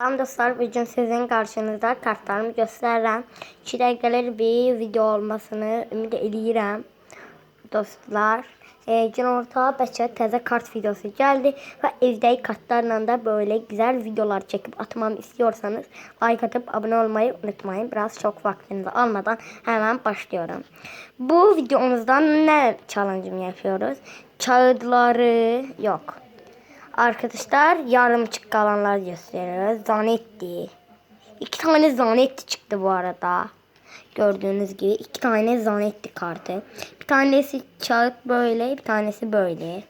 Selam dostlar, bugün sizin karşınızda kartlarımı göstereceğim. 2 dakikalık bir video olmasını ümid edirəm. Dostlar, e, gün orta bəlkə təzə kart videosu geldi ve evdəki kartlarla da böyle güzel videolar çekip atmamı istiyorsanız like atıp abone olmayı unutmayın. Biraz çok vaktinizi almadan hemen başlıyorum. Bu videomuzda ne challenge'ım yapıyoruz? Kağıtları yok. Arkadaşlar yarımçık kalanlar gösteriyoruz. Zanetti. İki tane Zanetti çıktı bu arada. Gördüğünüz gibi iki tane Zanetti kartı. Bir tanesi kağıt böyle, bir tanesi böyle.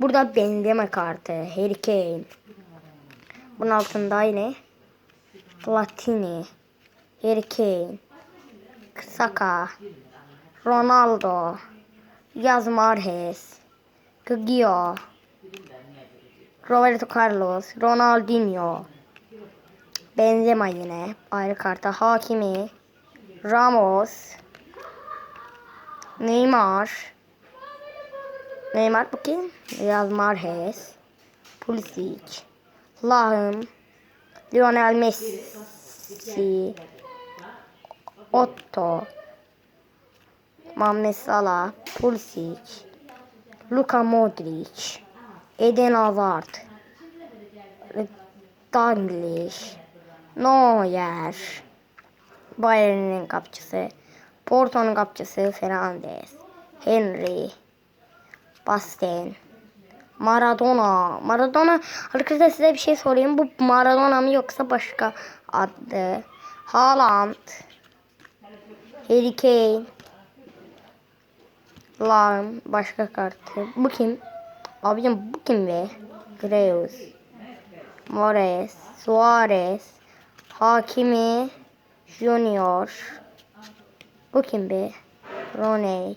Burada benzeme kartı. Harry Kane. Bunun altında yine Platini. Harry Kane. Saka. Ronaldo. Yaz Marquez. Gugio. Roberto Carlos, Ronaldinho, Benzema yine ayrı karta Hakimi, Ramos, Neymar, Neymar bu kim? Real Marquez, Pulisic, Lahım, Lionel Messi, Otto, Mohamed Salah, Pulisic, Luka Modric, Eden Hazard, Dalglish, Neuer, Bayern'in kapçısı, Porto'nun kapçısı Fernandes, Henry, Basten, Maradona. Maradona arkadaşlar size bir şey sorayım. Bu Maradona mı yoksa başka adı? Haaland, Harry Kane, Lam, başka kartı. Bu kim? Abicim bu kim be? Greus, Mores, Suarez, Hakimi, Junior. Bu kim be? Roney.